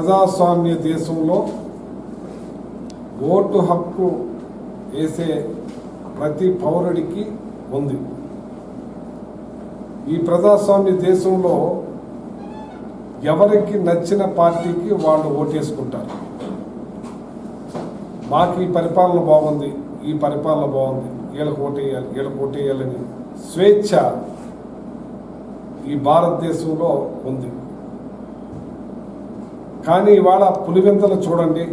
ప్రజాస్వామ్య దేశంలో ఓటు హక్కు వేసే ప్రతి పౌరుడికి ఉంది. ఈ ప్రజాస్వామ్య దేశంలో ఎవరికి నచ్చిన పార్టీకి వాళ్ళు ఓటేసుకుంటారు. మాకు ఈ పరిపాలన బాగుంది ఈ పరిపాలన బాగుంది వీళ్ళకి ఓటేయాలి వీళ్ళకి ఓటేయాలని స్వేచ్ఛ ఈ భారతదేశంలో ఉంది. కానీ ఇవాళ పులివెంతలు చూడండి.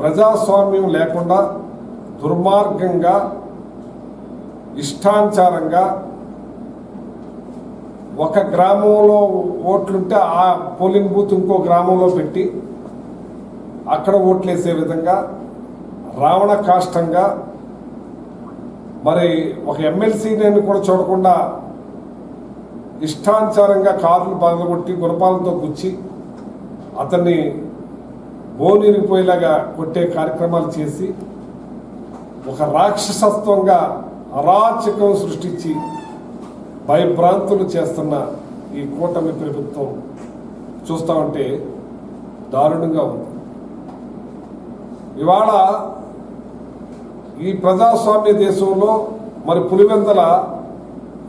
ప్రజాస్వామ్యం లేకుండా దుర్మార్గంగా ఇష్టానుసారంగా ఒక గ్రామంలో ఓట్లుంటే ఆ పోలింగ్ బూత్ ఇంకో గ్రామంలో పెట్టి అక్కడ ఓట్లేసే విధంగా రావణ కాష్టంగా మరి ఒక ఎమ్మెల్సీ నేను కూడా చూడకుండా ఇష్టానుసారంగా కార్లు పగలగొట్టి గురపాలతో గుచ్చి అతన్ని బోనిరిపోయేలాగా కొట్టే కార్యక్రమాలు చేసి ఒక రాక్షసత్వంగా అరాచకం సృష్టించి భయభ్రాంతులు చేస్తున్న ఈ కూటమి ప్రభుత్వం చూస్తా ఉంటే దారుణంగా ఉంది. ఇవాళ ఈ ప్రజాస్వామ్య దేశంలో మరి పులివెందల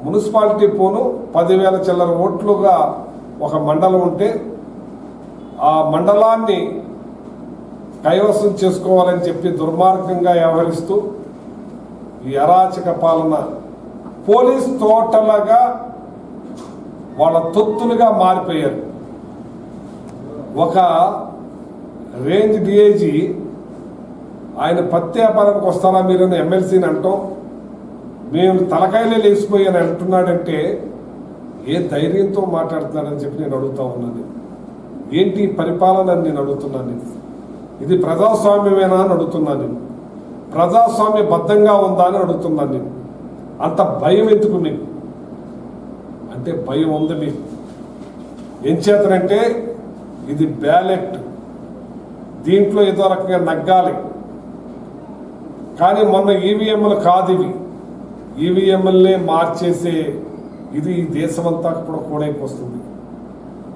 మున్సిపాలిటీ పోను పదివేల చిల్లర ఓట్లుగా ఒక మండలం ఉంటే ఆ మండలాన్ని కైవసం చేసుకోవాలని చెప్పి దుర్మార్గంగా వ్యవహరిస్తూ ఈ అరాచక పాలన పోలీస్ తోటలుగా వాళ్ళ తొత్తులుగా మారిపోయారు. ఒక రేంజ్ డిఐజీ ఆయన పత్యాపాలకు వస్తారా మీరు ఎమ్మెల్సీని అంటాం. నేను తలకాయలే లేచిపోయాను అంటున్నాడంటే ఏ ధైర్యంతో మాట్లాడుతున్నాడని చెప్పి నేను అడుగుతా ఉన్నాను. ఏంటి పరిపాలన అని నేను అడుగుతున్నాను. నేను. ఇది ప్రజాస్వామ్యమేనా అని అడుగుతున్నాను. నేను ప్రజాస్వామ్య బద్ధంగా ఉందా అని అడుగుతున్నాను. నేను అంత భయం ఎందుకు మీకు? అంటే భయం ఉంది మీకు. ఏం చేతనంటే ఇది బ్యాలెట్. దీంట్లో ఏదో రకంగా నగ్గాలి. కానీ మొన్న ఈవీఎంలు కాదు ఇవి. ఈవీఎంఎల్నే మార్చేసే ఇది దేశమంతా కూడా కూడైపోతుంది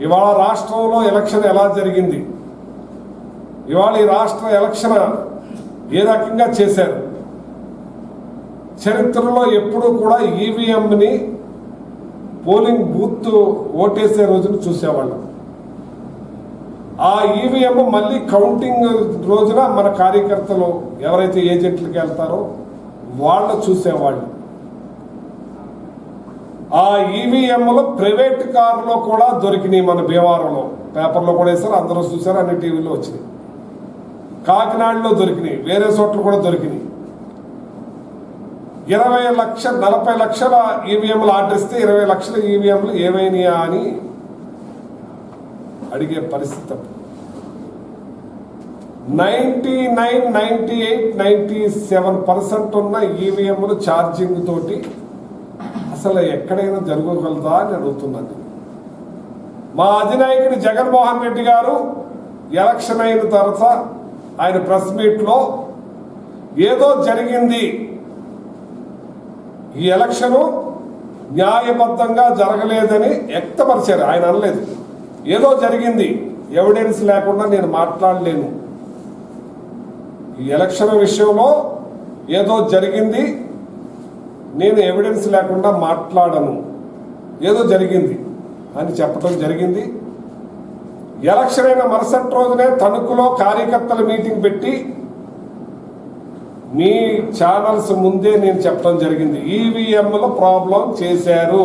ఇవాళ రాష్ట్రంలో ఎలక్షన్ ఎలా జరిగింది? ఇవాళ ఈ రాష్ట్ర ఎలక్షన్ ఏ రకంగా చేశారు? చరిత్రలో ఎప్పుడూ కూడా ఈవీఎంని పోలింగ్ బూత్ ఓటేసే రోజును చూసేవాళ్ళం. ఆ ఈవీఎం మళ్ళీ కౌంటింగ్ రోజున మన కార్యకర్తలు ఎవరైతే ఏజెంట్లకు వెళ్తారో వాళ్ళు చూసేవాళ్ళు. ఆ ఈవీఎంలు ప్రైవేట్ కారులో కూడా దొరికినాయి మన భీమవరంలో. పేపర్లో కూడా వేశారు అందరూ చూసారు అన్ని టీవీలో వచ్చినాయి. కాకినాడలో దొరికినాయి వేరే చోట్ల కూడా దొరికినాయి. ఇరవై లక్ష నలభై లక్షల ఈవీఎంలు ఆర్డర్ ఇస్తే ఇరవై లక్షల ఈవీఎంలు ఏమైనాయా అని అడిగే పరిస్థితి ninety nine ninety eight ninety seven percent ఉన్న ఈవీఎంలు ఛార్జింగ్ తోటి అసలు ఎక్కడైనా జరగగలదా అని అడుగుతున్నాను. మా అధినాయకుడు జగన్మోహన్ రెడ్డి గారు ఎలక్షన్ అయిన తర్వాత ఆయన ప్రెస్ మీట్లో ఏదో జరిగింది. ఈ ఎలక్షను న్యాయబద్ధంగా జరగలేదని వ్యక్తపరిచారు. ఆయన అనలేదు. ఏదో జరిగింది. ఎవిడెన్స్ లేకుండా నేను మాట్లాడలేను. ఈ ఎలక్షన్ విషయంలో ఏదో జరిగింది. నేను ఎవిడెన్స్ లేకుండా మాట్లాడను. ఏదో జరిగింది అని చెప్పడం జరిగింది. ఎలక్షన్ అయిన మరుసటి రోజునే తణుకులో కార్యకర్తల మీటింగ్ పెట్టి మీ ఛానల్స్ ముందే నేను చెప్పడం జరిగింది. ఈవీఎంల ప్రాబ్లం చేశారు.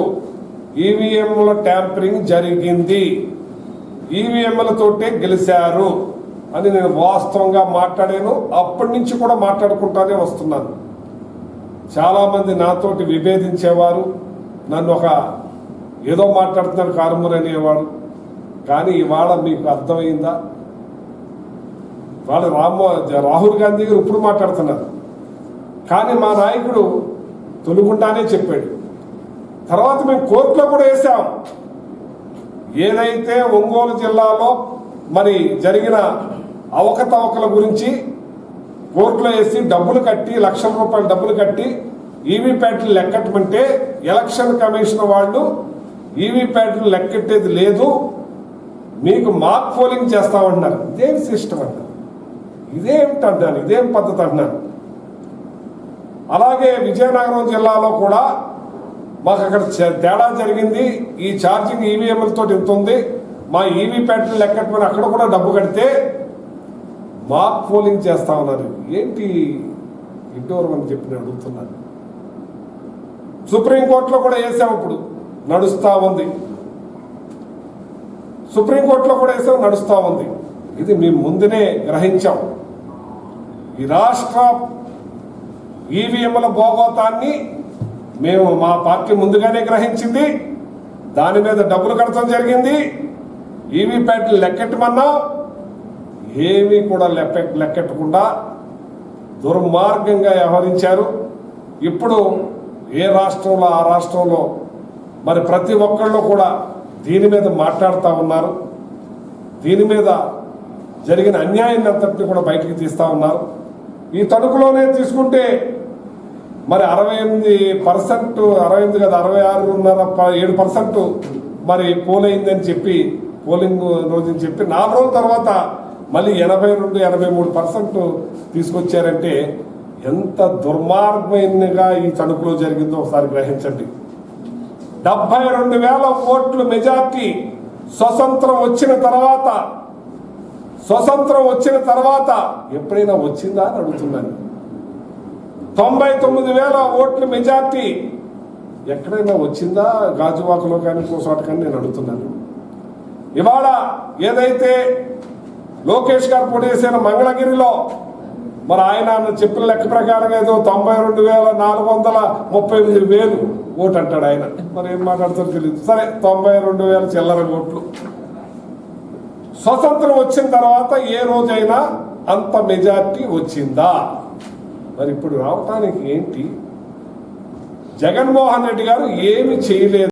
ఈవీఎంల ట్యాంపరింగ్ జరిగింది. ఈవీఎంలతోటే గెలిచారు అని నేను వాస్తవంగా మాట్లాడాను. అప్పటి నుంచి కూడా మాట్లాడుకుంటానే వస్తున్నాను. చాలామంది నాతోటి విభేదించేవారు నన్ను ఒక ఏదో మాట్లాడుతున్నారు కారుమూరి అనేవాడు. కానీ ఇవాళ మీకు అర్థమైందా? వాళ్ళు రామ్మో రాహుల్ గాంధీ గారు ఇప్పుడు మాట్లాడుతున్నారు. కానీ మా నాయకుడు తొలుగుండానే చెప్పాడు. తర్వాత మేము కోర్టులో కూడా వేసాం. ఏదైతే ఒంగోలు జిల్లాలో మరి జరిగిన అవకతవకల గురించి కోర్టులో వేసి డబ్బులు కట్టి లక్షల రూపాయల డబ్బులు కట్టి ఈవీప్యాట్లు లెక్కట్టమంటే ఎలక్షన్ కమిషన్ వాళ్ళు ఈవీప్యాట్లు లెక్కెట్టేది లేదు. మీకు మాక్ పోలింగ్ చేస్తామంటున్నారు. ఇదేం సిస్టమ్ అంటారు ఇదేమిటి అంటాను ఇదేం పద్ధతి అంటున్నారు? అలాగే విజయనగరం జిల్లాలో కూడా మాకు అక్కడ తేడా జరిగింది. ఈ ఛార్జింగ్ ఈవీఎంలతో ఇంత ఉంది? మా ఈవీ ప్యాటర్న్ లెక్కట్టుమని అక్కడ కూడా డబ్బు కడితే మాక్ పోలింగ్ చేస్తా ఉన్నారు. ఏంటి ఇండోర్ అని చెప్పి నేను అడుగుతున్నాను సుప్రీంకోర్టులో కూడా వేసాం ఇప్పుడు. నడుస్తూ ఉంది. సుప్రీంకోర్టులో కూడా వేసాం నడుస్తూ ఉంది. ఇది మేము ముందునే గ్రహించాం. ఈ రాష్ట్ర ఈవీఎంల భోగోతాన్ని మేము మా పార్టీ ముందుగానే గ్రహించింది. దాని మీద డబ్బులు కడతాం జరిగింది. ఈవీ ప్యాట్లు లెక్కెట్టమన్నాం. ఏమీ కూడా లెక్క లెక్కెట్టకుండా దుర్మార్గంగా వ్యవహరించారు. ఇప్పుడు ఏ రాష్ట్రంలో ఆ రాష్ట్రంలో మరి ప్రతి ఒక్కళ్ళు కూడా దీని మీద మాట్లాడుతూ ఉన్నారు. దీని మీద జరిగిన అన్యాయాన్ని అంతటిని కూడా బయటికి తీస్తా ఉన్నారు. ఈ తణుకులోనే తీసుకుంటే మరి అరవై ఎనిమిది పర్సెంట్ అరవై ఎనిమిది కదా అరవై ఆరున్నర ప- ఏడు పర్సెంట్ మరి పోలైందని చెప్పి పోలింగ్ రోజుని చెప్పి నాలుగు రోజుల తర్వాత మళ్ళీ ఎనభై రెండు ఎనభై మూడు పర్సెంట్ తీసుకొచ్చారంటే ఎంత దుర్మార్గమైనగా ఈ తణుకులో జరిగిందో ఒకసారి గ్రహించండి. డెబ్బై రెండు వేల ఓట్లు మెజార్టీ స్వతంత్రం వచ్చిన తర్వాత స్వతంత్రం వచ్చిన తర్వాత ఎప్పుడైనా వచ్చిందా అని అడుగుతున్నాను. తొంభై తొమ్మిది వేల ఓట్ల మెజార్టీ ఎక్కడైనా వచ్చిందా? గాజువాకలో కానీ కోసాట కానీ నేను అడుగుతున్నాను. ఇవాళ ఏదైతే లోకేష్ గారు పోటీ చేసిన మంగళగిరిలో మరి ఆయన చెప్పిన లెక్క ప్రకారం ఏదో తొంభై రెండు వేల నాలుగు వందల ముప్పై ఎనిమిది వేలు ఓటు అంటాడు ఆయన. మరి ఏం మాట్లాడతారో తెలియదు సరే తొంభై రెండు వేల చిల్లర ఓట్లు. స్వతంత్రం వచ్చిన తర్వాత ఏ రోజైనా అంత మెజార్టీ వచ్చిందా? మరి ఇప్పుడు రావటానికి ఏంటి? జగన్మోహన్ రెడ్డి గారు ఏమి చేయలేదు.